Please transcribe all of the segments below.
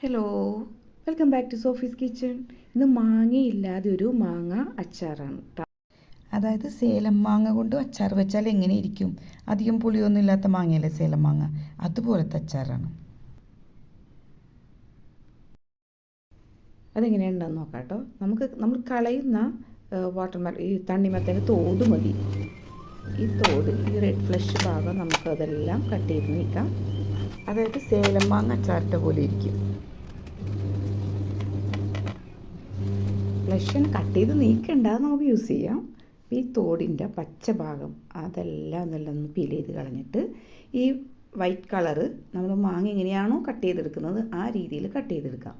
Hello welcome back to Sophie's kitchen ഇന്ന് മാങ്ങയില്ലാതെ ഒരു മാങ്ങ അച്ചാറാണ് അതായത് സേലം മാങ്ങ കൊണ്ട് അച്ചാർ വെച്ചാൽ എങ്ങനെ ഇരിക്കും? അധികം പുളിയൊന്നും ഇല്ലാത്ത മാങ്ങയല്ലേ സേലം മാങ്ങ? അതുപോലത്തെ അച്ചാറാണ്. അതെങ്ങനെയുണ്ടെന്ന് നോക്കാം കേട്ടോ നമുക്ക് നമ്മൾ കളയുന്ന വാട്ടർമെൽ ഈ തണ്ണിമത്തന്റെ തോട് മതി. ഈ തോട് ഈ റെഡ് ഫ്ലഷ് ഭാഗം നമുക്ക് അതെല്ലാം കട്ട് ചെയ്ത് നീക്കാം. അതായത് സേലം മാങ്ങ അച്ചാറിന്റെ പോലെ ഇരിക്കും. ഫ്ലഷ് കട്ട് ചെയ്ത് നീക്കണ്ട നമുക്ക് യൂസ് ചെയ്യാം. ഈ തോടിന്റെ പച്ച ഭാഗം അതെല്ലാം ഒന്നെല്ലാം ഒന്ന് പീൽ ചെയ്ത് കളഞ്ഞിട്ട് ഈ വൈറ്റ് കളറ് നമ്മൾ മാങ്ങ എങ്ങനെയാണോ കട്ട് ചെയ്തെടുക്കുന്നത് ആ രീതിയിൽ കട്ട് ചെയ്തെടുക്കാം.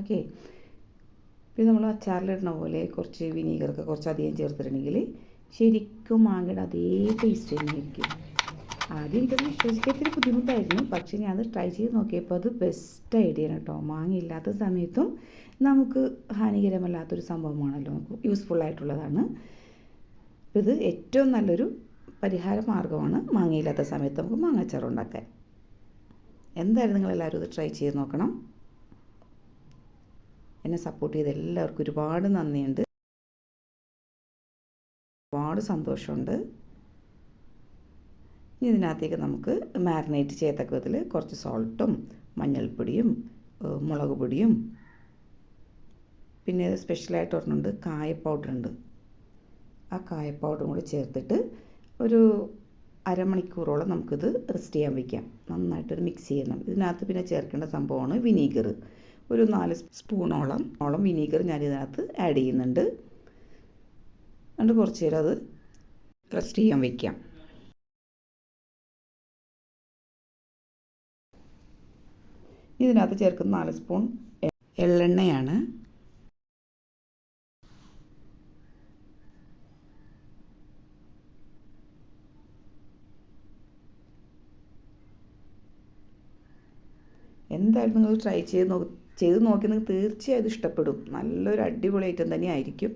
ഓക്കെ പിന്നെ നമ്മൾ അച്ചാറിലിടുന്ന പോലെ കുറച്ച് വിനീഗറൊക്കെ കുറച്ച് അധികം ചേർത്തിട്ടുണ്ടെങ്കിൽ ശരിക്കും മാങ്ങയുടെ അതേ ടേസ്റ്റ് തന്നെയായിരിക്കും. ആദ്യം എനിക്കത് വിശ്വസിക്കാൻ ബുദ്ധിമുട്ടായിരുന്നു. പക്ഷേ ഞാൻ അത് ട്രൈ ചെയ്ത് നോക്കിയപ്പോൾ അത് ബെസ്റ്റ് ഐഡിയ ആണ് കേട്ടോ. മാങ്ങയില്ലാത്ത സമയത്തും നമുക്ക് ഹാനികരമല്ലാത്തൊരു സംഭവമാണല്ലോ നമുക്ക് യൂസ്ഫുൾ ആയിട്ടുള്ളതാണ്. ഇത് ഏറ്റവും നല്ലൊരു പരിഹാര മാർഗമാണ് മാങ്ങയില്ലാത്ത സമയത്ത് നമുക്ക് മാങ്ങാച്ചാർ ഉണ്ടാക്കാൻ. എന്തായാലും നിങ്ങളെല്ലാവരും ഇത് ട്രൈ ചെയ്ത് നോക്കണം. എന്നെ സപ്പോർട്ട് ചെയ്ത എല്ലാവർക്കും ഒരുപാട് നന്ദിയുണ്ട്. ഒരുപാട് സന്തോഷമുണ്ട്. ഇനി ഇതിനകത്തേക്ക് നമുക്ക് മാരിനേറ്റ് ചെയ്യത്തക്ക വിധത്തിൽ കുറച്ച് സോൾട്ടും മഞ്ഞൾപ്പൊടിയും മുളക് പൊടിയും പിന്നെ സ്പെഷ്യലായിട്ട് ഒരെണ്ണമുണ്ട് കായ പൗഡർ ഉണ്ട് ആ കായ പൗഡറും കൂടി ചേർത്തിട്ട് ഒരു അരമണിക്കൂറോളം നമുക്കിത് റെസ്റ്റ് ചെയ്യാൻ വയ്ക്കാം നന്നായിട്ടൊരു മിക്സ് ചെയ്യണം. ഇതിനകത്ത് പിന്നെ ചേർക്കേണ്ട സംഭവമാണ് വിനീഗർ. ഒരു നാല് സ്പൂണോളം ഓളം വിനീഗർ ഞാൻ ഇതിനകത്ത് ആഡ് ചെയ്യുന്നുണ്ട്. എന്നിട്ട് കുറച്ച് നേരം അത് റെസ്റ്റ് ചെയ്യാൻ വയ്ക്കാം ഇതിനകത്ത് ചേർക്കുന്ന നാല് സ്പൂൺ എള്ളെണ്ണയാണ്. എന്തായാലും നിങ്ങൾ ട്രൈ ചെയ്ത് നോ ചെയ്ത് നോക്കി നിങ്ങൾക്ക് തീർച്ചയായും ഇഷ്ടപ്പെടും. നല്ലൊരു അടിപൊളി ഐറ്റം തന്നെ ആയിരിക്കും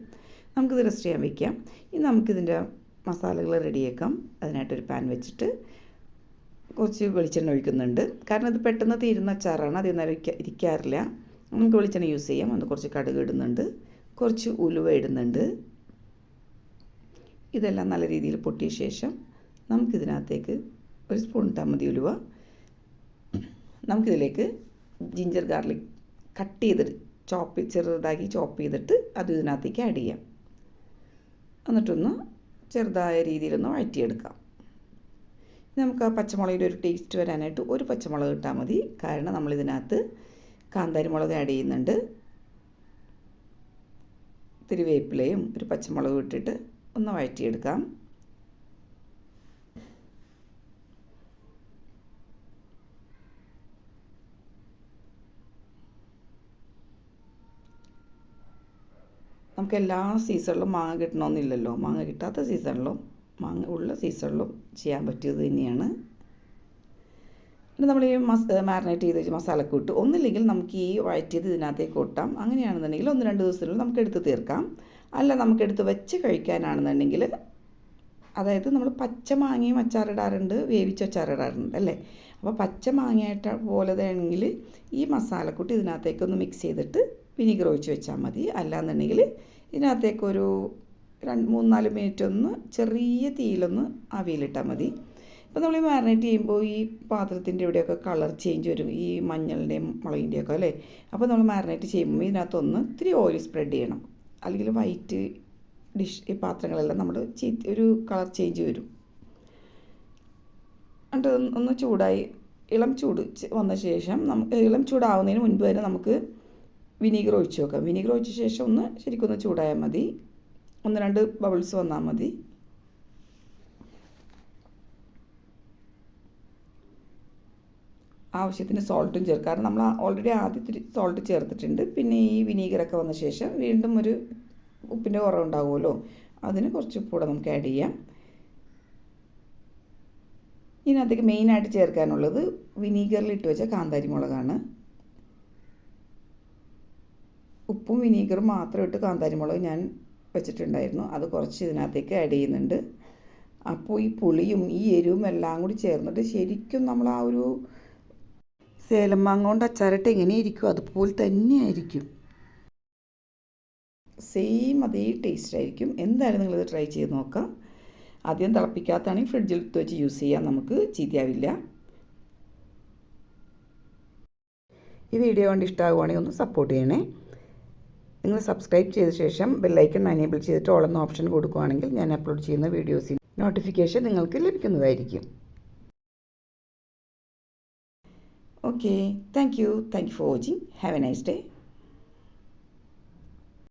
നമുക്കിത് റെസ്റ്റ് ചെയ്യാൻ വയ്ക്കാം ഇനി നമുക്കിതിന്റെ മസാലകൾ റെഡിയാക്കാം. അതിനായിട്ടൊരു പാൻ വെച്ചിട്ട് കുറച്ച് വെളിച്ചെണ്ണ ഒഴിക്കുന്നുണ്ട്. കാരണം ഇത് പെട്ടെന്ന് തീരുന്ന അച്ചാറാണ്. അതിൽ ഇരിക്ക- ഇരിക്കാറില്ല. നമുക്ക് വെളിച്ചെണ്ണ യൂസ് ചെയ്യാം. അത് കുറച്ച് കടുക് ഇടുന്നുണ്ട്. കുറച്ച് ഉലുവ ഇടുന്നുണ്ട്. ഇതെല്ലാം നല്ല രീതിയിൽ പൊട്ടിയ ശേഷം നമുക്കിതിനകത്തേക്ക് ഒരു സ്പൂൺ ഇട്ടാൽ മതി ഉലുവ. നമുക്കിതിലേക്ക് ജിഞ്ചർ ഗാർലിക് കട്ട് ചെയ്തിട്ട് ചോപ്പ് ചെറുതാക്കി ചോപ്പ് ചെയ്തിട്ട് അത് ഇതിനകത്തേക്ക് ആഡ് ചെയ്യാം. എന്നിട്ടൊന്ന് ചെറുതായ രീതിയിലൊന്ന് വഴറ്റിയെടുക്കാം. നമുക്ക് ആ പച്ചമുളകിന്റെ ഒരു ടേസ്റ്റ് വരാനായിട്ട് ഒരു പച്ചമുളക് ഇട്ടാൽ മതി. കാരണം നമ്മളിതിനകത്ത് കാന്താരി മുളക് ആഡ് ചെയ്യുന്നുണ്ട്. ഇത്തിരി വേപ്പിലയും ഒരു പച്ചമുളകും ഇട്ടിട്ട് ഒന്ന് വഴറ്റിയെടുക്കാം. നമുക്ക് എല്ലാ സീസണിലും മാങ്ങ കിട്ടണമെന്നില്ലല്ലോ. മാങ്ങ കിട്ടാത്ത സീസണിലും മാങ്ങ ഉള്ള സീസണിലും ചെയ്യാൻ പറ്റിയത് തന്നെയാണ്. പിന്നെ നമ്മൾ ഈ മസ് മാറിനേറ്റ് ചെയ്ത് വെച്ച് മസാലക്കൂട്ട് ഒന്നില്ലെങ്കിൽ നമുക്ക് ഈ വഴറ്റിയത് ഇതിനകത്തേക്ക് കൂട്ടാം അങ്ങനെയാണെന്നുണ്ടെങ്കിൽ ഒന്ന് രണ്ട് ദിവസത്തിനുള്ളിൽ നമുക്ക് എടുത്ത് തീർക്കാം. അല്ല നമുക്ക് എടുത്ത് വെച്ച് കഴിക്കാനാണെന്നുണ്ടെങ്കിൽ അതായത് നമ്മൾ പച്ച മാങ്ങയും അച്ചാറിടാറുണ്ട് വേവിച്ച അച്ചാറിടാറുണ്ട് അല്ലേ? അപ്പോൾ പച്ച മാങ്ങയായിട്ട് പോലെ ആണെങ്കിൽ ഈ മസാലക്കൂട്ട് ഇതിനകത്തേക്ക് ഒന്ന് മിക്സ് ചെയ്തിട്ട് വിനീഗർ ഒഴിച്ച് വെച്ചാൽ മതി. അല്ലാന്നുണ്ടെങ്കിൽ ഇതിനകത്തേക്കൊരു രണ്ട് മൂന്ന് നാല് മിനിറ്റ് ഒന്ന് ചെറിയ തീയിലൊന്ന് ആവിയിലിട്ടാൽ മതി. ഇപ്പോൾ നമ്മൾ ഈ മാറിനേറ്റ് ചെയ്യുമ്പോൾ ഈ പാത്രത്തിന്റെ ഇവിടെയൊക്കെ കളർ ചേഞ്ച് വരും. ഈ മഞ്ഞളിന്റെയും മുളകിന്റെയൊക്കെ അല്ലേ? അപ്പോൾ നമ്മൾ മാറിനേറ്റ് ചെയ്യുമ്പോൾ ഇതിനകത്തൊന്ന് ഇത്തിരി ഓയിൽ സ്പ്രെഡ് ചെയ്യണം. അല്ലെങ്കിൽ വൈറ്റ് ഡിഷ് ഈ പാത്രങ്ങളെല്ലാം നമ്മൾ ഒരു കളർ ചേഞ്ച് വരും. എന്നിട്ട് ഒന്ന് ചൂടായി ഇളം ചൂട് വന്ന ശേഷം നമുക്ക് ഇളം ചൂടാവുന്നതിന് മുൻപ് വരെ നമുക്ക് വിനീഗർ ഒഴിച്ച് വെക്കാം. വിനീഗർ ഒഴിച്ച ശേഷം ഒന്ന് ശരിക്കും ഒന്ന് ചൂടായാൽ മതി. ഒന്ന് രണ്ട് ബബിൾസ് വന്നാൽ മതി. ആവശ്യത്തിന് സോൾട്ടും ചേർക്കാം. കാരണം നമ്മൾ ഓൾറെഡി ആദ്യത്തിൽ സോൾട്ട് ചേർത്തിട്ടുണ്ട്. പിന്നെ ഈ വിനീഗറൊക്കെ വന്ന ശേഷം വീണ്ടും ഒരു ഉപ്പിന്റെ കുറവുണ്ടാകുമല്ലോ അതിന് കുറച്ച് ഉപ്പ് കൂടെ നമുക്ക് ആഡ് ചെയ്യാം. ഇതിനകത്തേക്ക് മെയിനായിട്ട് ചേർക്കാനുള്ളത് വിനീഗറിൽ ഇട്ട് വെച്ച കാന്താരി മുളകാണ്. ഉപ്പും വിനീഗറും മാത്രം ഇട്ട് കാന്താരി മുളക് ഞാൻ വെച്ചിട്ടുണ്ടായിരുന്നു. അത് കുറച്ച് ഇതിനകത്തേക്ക് ആഡ് ചെയ്യുന്നുണ്ട്. അപ്പോൾ ഈ പുളിയും ഈ എരിവും എല്ലാം കൂടി ചേർന്നിട്ട് ശരിക്കും നമ്മൾ ആ ഒരു സേലം മാങ്ങ കൊണ്ട് അച്ചാറിട്ട് എങ്ങനെയിരിക്കും? അതുപോലെ തന്നെയായിരിക്കും. സെയിം അതേ ടേസ്റ്റ് ആയിരിക്കും. എന്തായാലും നിങ്ങളിത് ട്രൈ ചെയ്ത് നോക്കാം ആദ്യം തിളപ്പിക്കാത്തതാണെങ്കിൽ ഫ്രിഡ്ജിൽ വെച്ച് യൂസ് ചെയ്യാം നമുക്ക് ചീത്തയാവില്ല. ഈ വീഡിയോ കൊണ്ട് ഇഷ്ടമാകുവാണെങ്കിൽ ഒന്ന് സപ്പോർട്ട് ചെയ്യണേ. നിങ്ങൾ സബ്സ്ക്രൈബ് ചെയ്ത ശേഷം ബെല്ലൈക്കൺ എനേബിൾ ചെയ്തിട്ട് ഓളെന്ന ഓപ്ഷൻ കൊടുക്കുകയാണെങ്കിൽ ഞാൻ അപ്ലോഡ് ചെയ്യുന്ന വീഡിയോസിന് നോട്ടിഫിക്കേഷൻ നിങ്ങൾക്ക് ലഭിക്കുന്നതായിരിക്കും. Okay thank you thank you for watching have a nice day